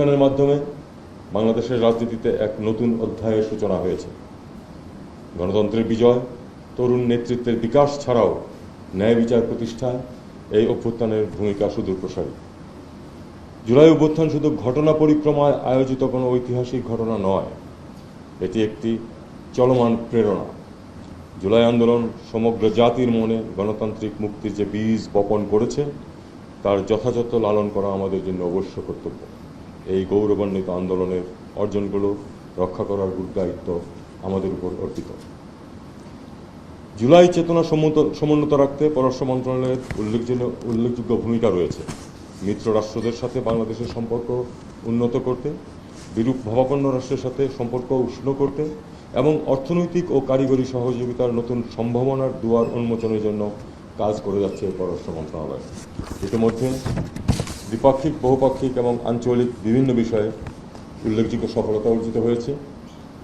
অভ্যুত্থানের মাধ্যমে বাংলাদেশের রাজনীতিতে এক নতুন অধ্যায়ের সূচনা হয়েছে। গণতন্ত্রের বিজয়, তরুণ নেতৃত্বের বিকাশ ছাড়াও ন্যায় বিচার প্রতিষ্ঠায় এই অভ্যুত্থানের ভূমিকা সুদূরপ্রসারী জুলাই অভ্যুত্থান শুধু ঘটনা পরিক্রমায় আয়োজিত কোনো ঐতিহাসিক ঘটনা নয়, এটি একটি চলমান প্রেরণা। জুলাই আন্দোলন সমগ্র জাতির মনে গণতান্ত্রিক মুক্তির যে বীজ বপন করেছে, তার যথাযথ লালন করা আমাদের জন্য অবশ্য কর্তব্য। এই গৌরবান্বিত আন্দোলনের অর্জনগুলো রক্ষা করার দায়িত্ব আমাদের উপর অর্পিত। জুলাই চেতনা সমুন্নত রাখতে পররাষ্ট্র মন্ত্রণালয়ের উল্লেখযোগ্য উল্লেখযোগ্য ভূমিকা রয়েছে। মিত্র রাষ্ট্রদের সাথে বাংলাদেশের সম্পর্ক উন্নত করতে, বিরূপ ভাবাপন্ন রাষ্ট্রের সাথে সম্পর্ক উষ্ণ করতে এবং অর্থনৈতিক ও কারিগরি সহযোগিতার নতুন সম্ভাবনার দুয়ার উন্মোচনের জন্য কাজ করে যাচ্ছে পররাষ্ট্র মন্ত্রণালয়। ইতিমধ্যে দ্বিপাক্ষিক, বহুপাক্ষিক এবং আঞ্চলিক বিভিন্ন বিষয়ে উল্লেখযোগ্য সফলতা অর্জিত হয়েছে।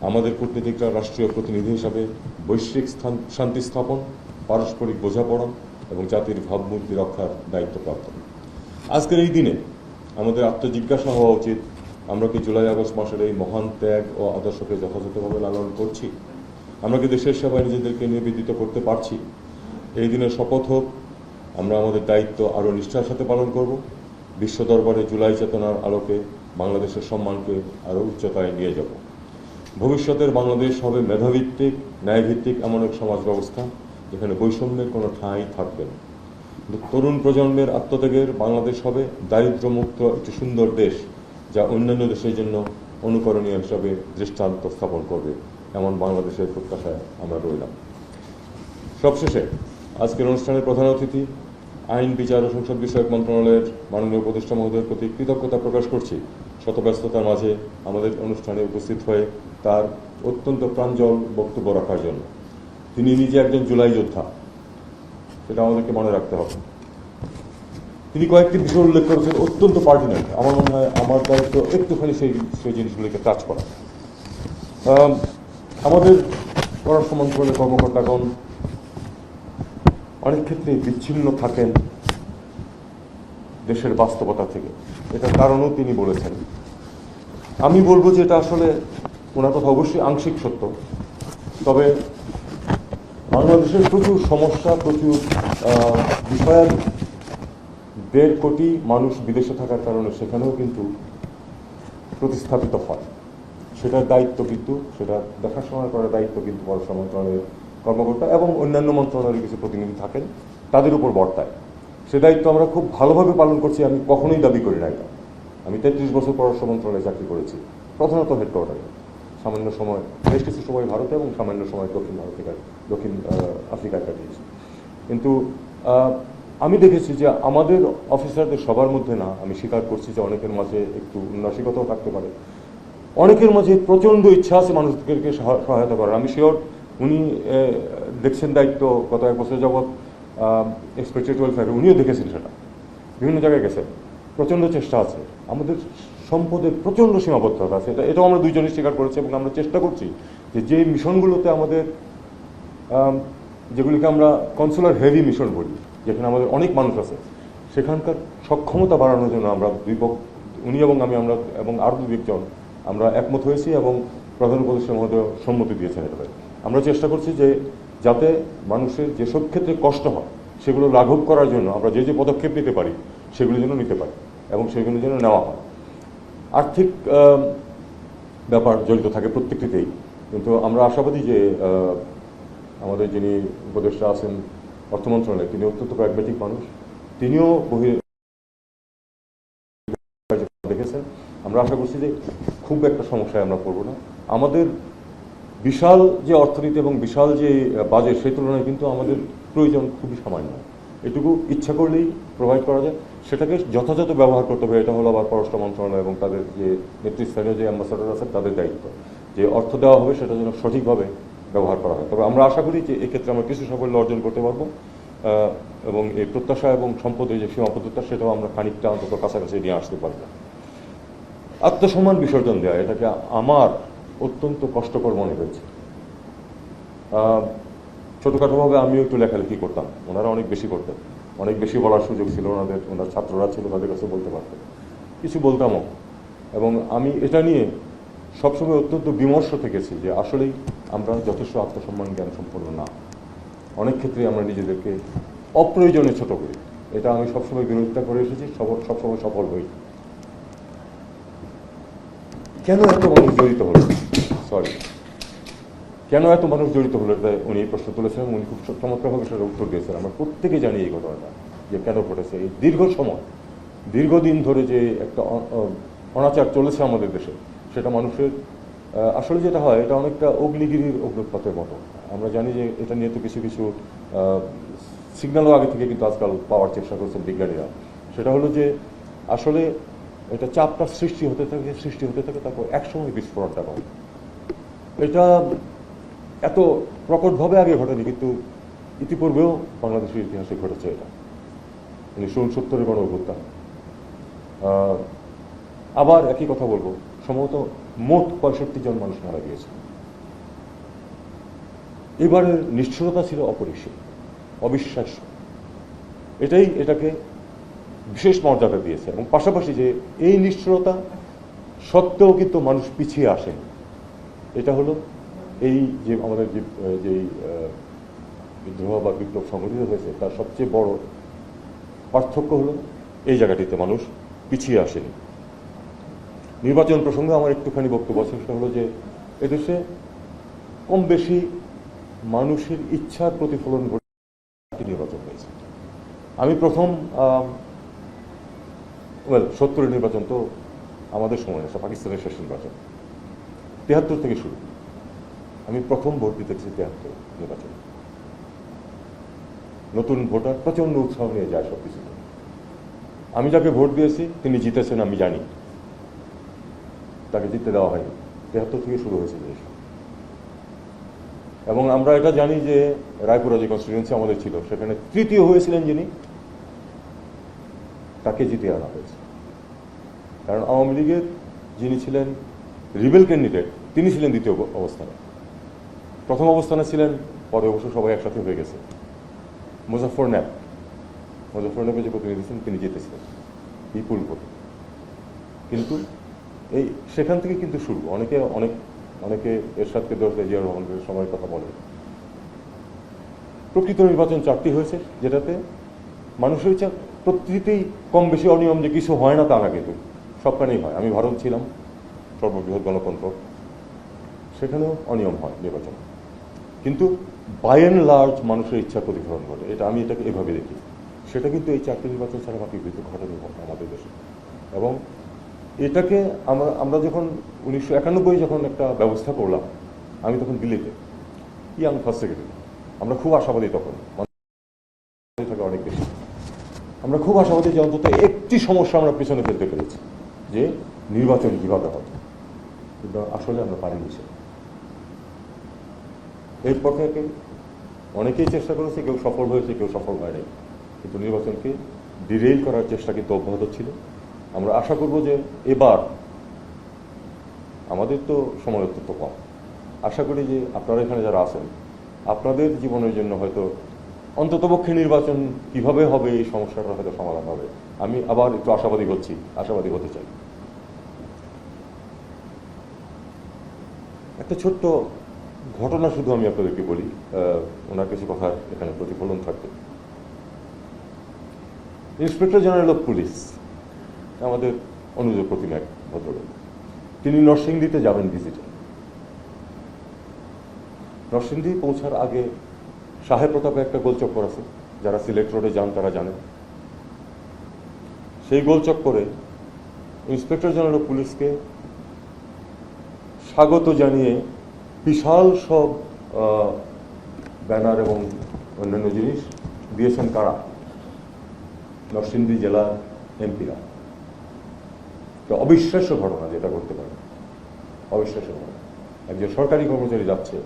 আমাদের কূটনীতিকরা রাষ্ট্রীয় প্রতিনিধি হিসাবে বৈশ্বিক স্থান, শান্তি স্থাপন, পারস্পরিক বোঝাপড়া এবং জাতির ভাবমূর্তি রক্ষার দায়িত্বপ্রাপ্ত আজকের এই দিনে আমাদের আত্মজিজ্ঞাসা হওয়া উচিত। আমরা কি জুলাই আগস্ট মাসের এই মহান ত্যাগ ও আদর্শকে যথাযথভাবে লালন করছি? আমরা কি দেশের সেবায় নিজেদেরকে নিবেদিত করতে পারছি? এই দিনের শপথ হোক, আমরা আমাদের দায়িত্ব আরও নিষ্ঠার সাথে পালন করব। বিশ্ব দরবারে জুলাই চেতনার আলোকে বাংলাদেশের সম্মানকে আরও উচ্চতায় নিয়ে যাব। ভবিষ্যতের বাংলাদেশ হবে মেধাভিত্তিক, ন্যায়ভিত্তিক এমন এক সমাজ ব্যবস্থা যেখানে বৈষম্যের কোনো ঠাঁই থাকবে না। তরুণ প্রজন্মের আত্মত্যাগের বাংলাদেশ হবে দারিদ্র্যমুক্ত একটি সুন্দর দেশ যা অন্যান্য দেশের জন্য অনুকরণীয় হিসাবে দৃষ্টান্ত স্থাপন করবে, এমন বাংলাদেশের প্রত্যাশায় আমরা রইলাম। সবশেষে, আজকের অনুষ্ঠানের প্রধান অতিথি আইন বিচার ও সংসদ বিষয়ক মন্ত্রণালয়ের মাননীয় উপদেষ্টা মহোদয়ের প্রতি কৃতজ্ঞতা প্রকাশ করছি। শত ব্যস্ততার মাঝে আমাদের অনুষ্ঠানে উপস্থিত হয়ে তার অত্যন্ত প্রাঞ্জল বক্তব্য রাখার জন্য। তিনি নিজে একজন জুলাই যোদ্ধা। সেটা আমাদেরকে মনে রাখতে হবে। তিনি কয়েকটি বিষয় উল্লেখ করেছেন অত্যন্ত পার্টিনেন্ট আমার মনে হয় আমার দায়িত্ব একটুখানি সেই সেই জিনিসগুলিকে টাচ করা। আম, আমাদের পররাষ্ট্র মন্ত্রণালয়ের কর্মকর্তাগণ অনেক ক্ষেত্রে বিচ্ছিন্ন থাকেন দেশের বাস্তবতা থেকে। এটার কারণও তিনি বলেছেন। আমি বলব যে এটা আসলে ওনার কথা অবশ্যই আংশিক সত্য। তবে বাংলাদেশের প্রচুর সমস্যা, প্রচুর বিষয়ের দেড় কোটি মানুষ বিদেশে থাকার কারণে সেখানেও কিন্তু প্রতিস্থাপিত হয়। সেটার দায়িত্ব কিন্তু, সেটা দেখাশোনা করার দায়িত্ব কিন্তু পররাষ্ট্র মন্ত্রণালয়ের কর্মকর্তা এবং অন্যান্য মন্ত্রণালয়ের কিছু প্রতিনিধি থাকেন, তাদের উপর বর্তায়। সে দায়িত্ব আমরা খুব ভালোভাবে পালন করছি, আমি কখনোই দাবি করি না এটা আমি তেত্রিশ বছর পররাষ্ট্র মন্ত্রণালয়ে চাকরি করেছি, প্রধানত হেডকোয়ার্টারে সামান্য সময়, বেশ কিছু সময় ভারতে এবং সামান্য সময় দক্ষিণ ভারতে দক্ষিণ আফ্রিকায় কাটিয়েছি। কিন্তু আমি দেখেছি যে আমাদের অফিসারদের সবার মধ্যে না, আমি স্বীকার করছি যে অনেকের মাঝে একটু উন্নাসিকতাও থাকতে পারে। অনেকের মাঝে প্রচণ্ড ইচ্ছা আছে মানুষদেরকে সহ- সহায়তা করার, আমি শিওর উনি দেখছেন দায়িত্ব গত এক বছর যাবৎ এক্সপেক্টেড ওয়েলফেয়ার উনিও দেখেছেন সেটা। বিভিন্ন জায়গায় গেছেন প্রচণ্ড চেষ্টা আছে। আমাদের সম্পদের প্রচণ্ড সীমাবদ্ধতা আছে। এটা, এটাও আমরা দুইজনই স্বীকার করেছি এবং আমরা চেষ্টা করছি যে যে মিশনগুলোতে আমাদের যেগুলিকে আমরা কনসুলার হেভি মিশন বলি, যেখানে আমাদের অনেক মানুষ আছে, সেখানকার সক্ষমতা বাড়ানোর জন্য আমরা দুই উনি এবং আমি আমরা এবং আরও দুই আমরা একমত হয়েছি এবং প্রধান উপদেষ্টা মহোদয় সম্মতি দিয়েছেন এটাতে। আমরা চেষ্টা করছি যে যাতে মানুষের যেসব ক্ষেত্রে কষ্ট হয়, সেগুলো লাঘব করার জন্য আমরা যে যে পদক্ষেপ নিতে পারি, সেগুলো যেন নিতে পারি এবং সেগুলো যেন নেওয়া হয়। আর্থিক ব্যাপার জড়িত থাকে প্রত্যেকটিতেই। কিন্তু আমরা আশাবাদী যে আমাদের যিনি উপদেষ্টা আছেন অর্থ মন্ত্রণালয়ে, তিনি অত্যন্ত প্র্যাগমেটিক মানুষ। তিনিও বহি দেখেছেন। আমরা আশা করছি যে খুব একটা সমস্যায় আমরা পড়ব না। আমাদের বিশাল যে অর্থনীতি এবং বিশাল যে বাজেট, সেই তুলনায় কিন্তু আমাদের প্রয়োজন খুবই সামান্য। এটুকু ইচ্ছা করলেই প্রোভাইড করা যায়। সেটাকে যথাযথ ব্যবহার করতে হবে, এটা হলো আবার পররাষ্ট্র মন্ত্রণালয় এবং তাদের যে নেতৃস্থানীয় যে অ্যাম্বাসাডার আছেন, তাদের দায়িত্ব। যে অর্থ দেওয়া হবে, সেটা যেন সঠিকভাবে ব্যবহার করা হয়। তবে আমরা আশা করি যে এক্ষেত্রে আমরা কিছু সাফল্য অর্জন করতে পারব এবং এই প্রত্যাশা এবং সম্পদের যে সীমাবদ্ধতা সেটাও আমরা খানিকটা অন্তত কাছাকাছি নিয়ে আসতে পারব। আত্মসম্মান বিসর্জন দেওয়া এটাকে আমার অত্যন্ত কষ্টকর মনে হয়েছে। ছোটোখাটোভাবে আমিও একটু লেখালেখি করতাম। ওনারা অনেক বেশি করতেন। অনেক বেশি বলার সুযোগ ছিল ওনাদের, ওনার ছাত্ররা ছিল তাদের কাছে বলতে পারতেন। কিছু বলতামও। এবং আমি এটা নিয়ে সবসময় অত্যন্ত বিমর্ষ থেকেছি যে আসলেই আমরা যথেষ্ট আত্মসম্মান জ্ঞান সম্পন্ন না। অনেক ক্ষেত্রে আমরা নিজেদেরকে অপ্রয়োজনে ছোট করি। এটা আমি সবসময় বিরোধিতা করে এসেছি, সব- সবসময় সফল হই। কেন এত মানুষ জড়িত হলো? সরি কেন এত মানুষ জড়িত হলো? উনি এই প্রশ্ন তুলেছেন উনি খুব চমৎকারভাবে সেটা উত্তর দিয়েছেন। আমরা প্রত্যেকে জানি এই ঘটনাটা, যে কেন ঘটেছে। এই দীর্ঘ সময়, দীর্ঘদিন ধরে যে একটা অনাচার চলেছে আমাদের দেশে, সেটা মানুষের আসলে যেটা হয়, এটা অনেকটা অগ্নিগিরির অগ্নুৎপাতের মতো। আমরা জানি যে এটা নিয়ে তো কিছু কিছু সিগন্যালও আগে থেকে কিন্তু আজকাল পাওয়ার চেষ্টা করছেন বিজ্ঞানীরা। সেটা হলো যে আসলে এটা চাপটা সৃষ্টি হতে থাকে, সৃষ্টি হতে থাকে, তারপর একসময় বিস্ফোরণটা হয়। এটা এত প্রকটভাবে আগে ঘটেনি, কিন্তু ইতিপূর্বেও বাংলাদেশের ইতিহাসে ঘটেছে এটা। উনিশশো উনসত্তরের গণ অভ্যুত্থান। আবার একই কথা বলব, সম্ভবত মোট পঁয়ষট্টি জন মানুষ মারা গিয়েছে। এবারের নিষ্ঠুরতা ছিল অপরিসীম, অবিশ্বাস্য। এটাই এটাকে বিশেষ মর্যাদা দিয়েছে এবং পাশাপাশি যে এই নিষ্ঠুরতা সত্ত্বেও কিন্তু মানুষ পিছিয়ে আসেন এটা হলো এই যে আমাদের যে যে বিদ্রোহ বা বিপ্লব সংগঠিত হয়েছে, তার সবচেয়ে বড় পার্থক্য হলো এই জায়গাটিতে মানুষ পিছিয়ে আসেনি। নির্বাচন প্রসঙ্গে আমার একটুখানি বক্তব্য আছে, সেটা হলো যে এদেশে কম বেশি মানুষের ইচ্ছার প্রতিফলন ঘটে নির্বাচন হয়েছে। আমি প্রথম ওয়েল সত্তরের নির্বাচন তো আমাদের সময় আসা পাকিস্তানের শেষ নির্বাচন। তিয়াত্তর থেকে শুরু। আমি প্রথম ভোট দিতেছি গেছি তিয়াত্তর নির্বাচন। নতুন ভোটার প্রচণ্ড উৎসাহ নিয়ে যায় সব কিছু আমি যাকে ভোট দিয়েছি, তিনি জিতেছেন আমি জানি। তাকে জিততে দেওয়া হয়নি। তেহাত্তর থেকে শুরু হয়েছে জিনিস এবং আমরা এটা জানি যে রায়পুরা যে কনস্টিটিউন্সি আমাদের ছিল, সেখানে তৃতীয় হয়েছিলেন যিনি। তাকে জিতিয়ে আনা হয়েছে। কারণ আওয়ামী লীগের যিনি ছিলেন রিবেল ক্যান্ডিডেট, তিনি ছিলেন দ্বিতীয় অবস্থানে। প্রথম অবস্থানে ছিলেন, পরে অবশ্য সবাই একসাথে হয়ে গেছে। মুজাফর ন্যাপ মুজাফর ন্যাপে যে প্রতিনিধি ছিলেন, তিনি জিতেছিলেন। বিপুল ভোটে। কিন্তু এই, সেখান থেকে কিন্তু শুরু। অনেকে, অনেক, অনেকে এরশাদকে দোষ দেয় জিয়া রহমানের সময়ের কথা বলে। প্রকৃত নির্বাচন চারটি হয়েছে, যেটাতে মানুষের প্রতিটিতেই কম বেশি অনিয়ম যে কিছু হয় না তা না কিন্তু। সবখানেই হয়। আমি ভারত ছিলাম, সর্ববৃহৎ গণতন্ত্র। সেখানেও অনিয়ম হয় নির্বাচন। কিন্তু বাই অ্যান্ড লার্জ মানুষের ইচ্ছা প্রতিফলন ঘটে। এটা আমি এটাকে এভাবে দেখি। সেটা কিন্তু এই চারটি নির্বাচন ছাড়া বাকি কিন্তু ঘটেনি আমাদের দেশে। এবং এটাকে আমরা আমরা যখন উনিশশো একানব্বই যখন একটা ব্যবস্থা করলাম, আমি তখন দিল্লিতে, ইয়াং ফার্স্ট সেক্রেটারি। আমরা খুব আশাবাদী তখন। থাকে অনেক বেশি। আমরা খুব আশাবাদী যে অন্তত একটি সমস্যা আমরা পিছনে ফেলতে পেরেছি, যে নির্বাচন কীভাবে হবে। কিন্তু আসলে আমরা পারিনি সে এরপর থেকে অনেকেই চেষ্টা করেছে, কেউ সফল হয়েছে, কেউ সফল হয়নি। কিন্তু নির্বাচনকে ডিরেইল করার চেষ্টা কিন্তু অব্যাহত ছিল। আমরা আশা করব যে এবার আমাদের তো সময় অত্যন্ত কম। আশা করি যে আপনারা এখানে যারা আছেন, আপনাদের জীবনের জন্য হয়তো অন্ততপক্ষে নির্বাচন কীভাবে হবে, এই সমস্যাটা হয়তো সমাধান হবে। আমি আবার একটু আশাবাদী হচ্ছি, আশাবাদী হতে চাই। একটা ছোট্ট ঘটনা শুধু আমি আপনাদেরকে বলি ওনার কিছু কথা এখানে প্রতিফলন থাকবে। ইন্সপেক্টর জেনারেল অফ পুলিশ, আমাদের অনুজ প্রতিমা এক ভদ্রলোক। তিনি নরসিংদীতে যাবেন ভিজিটে নরসিংদী পৌঁছার আগে সাহেব প্রতাপে একটা গোলচক্কর আছে। যারা সিলেট রোডে যান, তারা জানেন। সেই গোলচক্করে ইন্সপেক্টর জেনারেল পুলিশকে স্বাগত জানিয়ে বিশাল সব ব্যানার এবং অন্যান্য জিনিস দিয়েছেন কারা? নরসিংদী জেলা এমপিরা। অবিশ্বাস্য ঘটনা যেটা করতে পারে। অবিশ্বাস্য ঘটনা। একজন সরকারি কর্মচারী যাচ্ছে।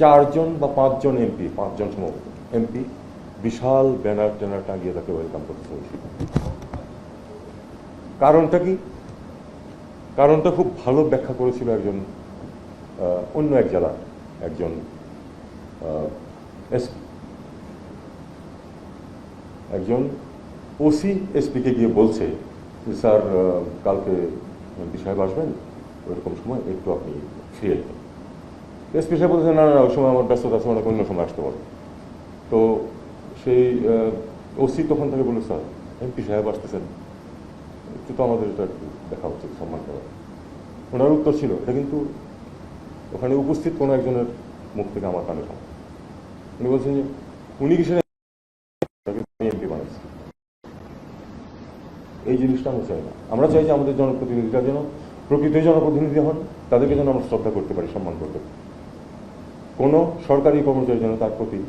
চারজন বা পাঁচজন এমপি পাঁচজন সম্ভবত এমপি বিশাল ব্যানার ট্যানার টাঙিয়ে তাকে ওয়েলকাম করতে চলছে। কারণটা কি? কারণটা খুব ভালো ব্যাখ্যা করেছিল একজন অন্য এক জেলার একজন এসপি একজন ওসি এসপিকে গিয়ে বলছে যে, স্যার কালকে এমপি সাহেব আসবেন, ওইরকম সময় একটু আপনি ফিরে এসপি সাহেব বলছেন না না ওই সময় আমার ব্যস্ততা আছে অনেক অন্য সময় আসতে পারব। তো সেই ওসি তখন থেকে বলল, স্যার, এমপি সাহেব আসতেছেন। একটু তো আমাদের এটা দেখা উচিত সম্মান করা। ওনার উত্তর ছিল, এটা কিন্তু ওখানে উপস্থিত কোনো একজনের মুখ থেকে আমার কানে শোনা। উনি বলছেন যে, উনি কিসের এমপি? বানাইছে এই জিনিসটা আমরা চাই না। আমরা চাই যে আমাদের জনপ্রতিনিধিরা যেন প্রকৃত জনপ্রতিনিধি হন, তাদেরকে যেন আমরা শ্রদ্ধা করতে পারি, সম্মান করতে পারি। কোনো সরকারি কর্মচারী যেন তার প্রতি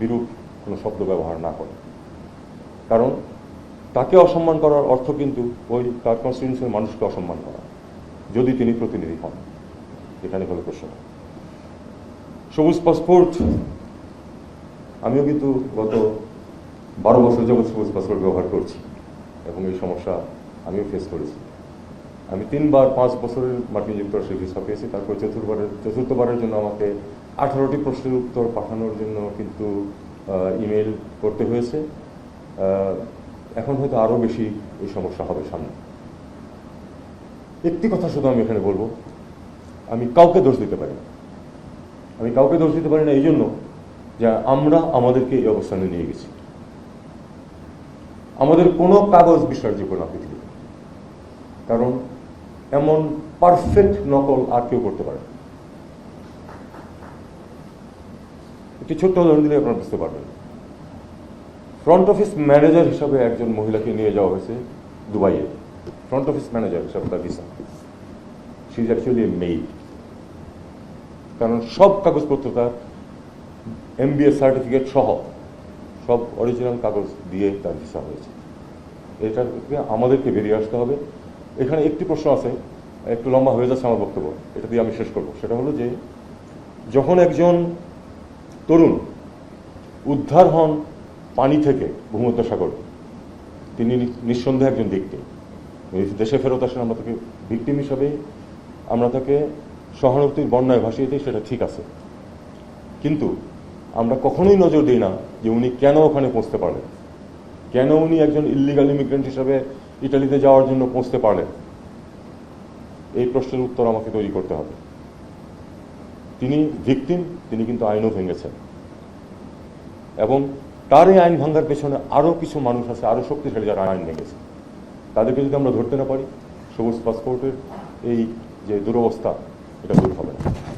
বিরূপ কোনো শব্দ ব্যবহার না করে। কারণ তাকে অসম্মান করার অর্থ কিন্তু ওই তার কনস্টিটিউন্সির মানুষকে অসম্মান করা, যদি তিনি প্রতিনিধি হন। এখানে হলো প্রশ্ন সবুজ পাসপোর্ট, আমিও কিন্তু গত বারো বছর যাবৎ সবুজ পাসপোর্ট ব্যবহার করছি এবং এই সমস্যা আমিও ফেস করেছি। আমি তিনবার পাঁচ বছরের মার্কিন যুক্তরাষ্ট্রে ভিসা পেয়েছি, তারপর চতুর্থবারের চতুর্থবারের জন্য আমাকে আঠারোটি প্রশ্নের উত্তর পাঠানোর জন্য কিন্তু ইমেল করতে হয়েছে। এখন হয়তো আরও বেশি এই সমস্যা হবে সামনে। একটি কথা শুধু আমি এখানে বলব, আমি কাউকে দোষ দিতে পারি না। আমি কাউকে দোষ দিতে পারি না এই জন্য যে আমরা আমাদেরকে এই অবস্থানে নিয়ে গেছি। আমাদের কোনো কাগজ বিশ্বাসযোগ্য না পৃথিবীতে কারণ এমন পারফেক্ট নকল আর কেউ করতে পারে না। একটি ছোট্ট উদাহরণ দিলে আপনারা বুঝতে পারবেন। ফ্রন্ট অফিস ম্যানেজার হিসাবে একজন মহিলাকে নিয়ে যাওয়া হয়েছে দুবাইয়ে। ফ্রন্ট অফিস ম্যানেজার হিসাবে তার visa she is actually a maid কারণ সব কাগজপত্র তার এমবিএস সার্টিফিকেট সহ সব অরিজিনাল কাগজ দিয়ে তার ভিসা হয়েছে। এটা আমাদেরকে বেরিয়ে আসতে হবে। এখানে একটি প্রশ্ন আছে, একটু লম্বা হয়ে যাচ্ছে আমার বক্তব্য। এটা দিয়ে আমি শেষ করব। সেটা হলো যে, যখন একজন তরুণ, উদ্ধার হন পানি থেকে ভূমধ্যসাগর তিনি নিঃসন্দেহে একজন ভিক্টিম দেশে ফেরত আসেন, আমরা তাকে ভিক্টিম হিসাবে, আমরা তাকে সহানুভূতির বন্যায় ভাসিয়ে দিই, সেটা ঠিক আছে। কিন্তু আমরা কখনোই নজর দিই না যে উনি কেন ওখানে পৌঁছতে পারলেন। কেন উনি একজন ইলিগাল ইমিগ্রেন্ট হিসাবে ইটালিতে যাওয়ার জন্য পৌঁছতে পারলেন? এই প্রশ্নের উত্তর আমাকে তৈরি করতে হবে। তিনি ভিকটিম তিনি কিন্তু আইনও ভেঙেছেন। এবং তার এই আইন ভাঙার পেছনে আরও কিছু মানুষ আছে, আরও শক্তিশালী যারা আইন ভেঙেছে। তাদেরকে যদি আমরা ধরতে না পারি, সবুজ পাসপোর্টের এই যে দুরবস্থা, এটা দূর হবে না।